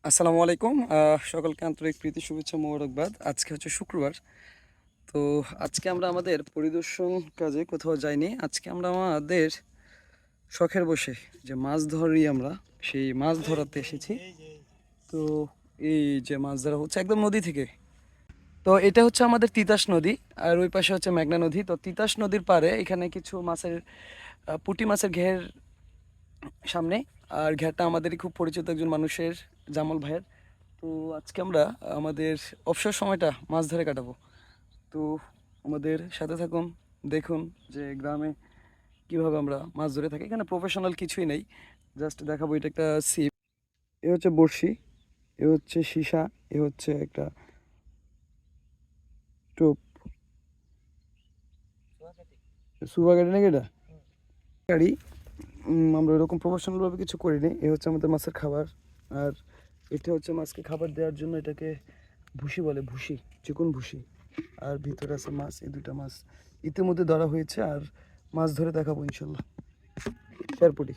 আসসালামু আলাইকুম। সকলকে আন্তরিক প্রীতি, শুভেচ্ছা, মোবারকবাদ। আজকে হচ্ছে শুক্রবার। তো আজকে আমরা আমাদের পরিদর্শন কাজে কোথাও যাইনি। আজকে আমরা আমাদের শখের বসে যে মাছ ধরি আমরা, সেই মাছ ধরাতে এসেছি। তো এই যে মাছ ধরা হচ্ছে একদম নদী থেকে। তো এটা হচ্ছে আমাদের তিতাস নদী, আর ওই পাশে হচ্ছে মেঘনা নদী। তো তিতাস নদীর পারে এখানে কিছু মাছের পুঁটি মাছের ঘের সামনে আর ঘেরটা আমাদেরই খুব পরিচিত একজন মানুষের জামল ভাইয়ের। তো আজকে আমরা আমাদের অবসর সময়টা মাছ ধরে কাটাবো। তো আমাদের সাথে থাকুন দেখুন যে গ্রামে কীভাবে আমরা মাছ ধরে থাকি। এখানে প্রফেশনাল কিছুই নেই জাস্ট দেখাবো এটা একটা সিপ এ হচ্ছে বড়শি এ হচ্ছে সীসা এ হচ্ছে একটা টোপ। সুবা গাড়ি নাকি এটা? গাড়ি। আমরা ওরকম প্রফেশনালভাবে কিছু করিনি। এ হচ্ছে আমাদের মাছের খাবার। আর এটা হচ্ছে মাছকে খাবার দেওয়ার জন্য এটাকে ভুসি বলে, ভুসি, চিকন ভুসি। আর ভিতরে আছে মাছ, এই দুটা মাছ। ইতিমধ্যে ধরা হয়েছে, আর মাছ ধরে দেখাবো ইনশাল্লাহ। শেরপুটি।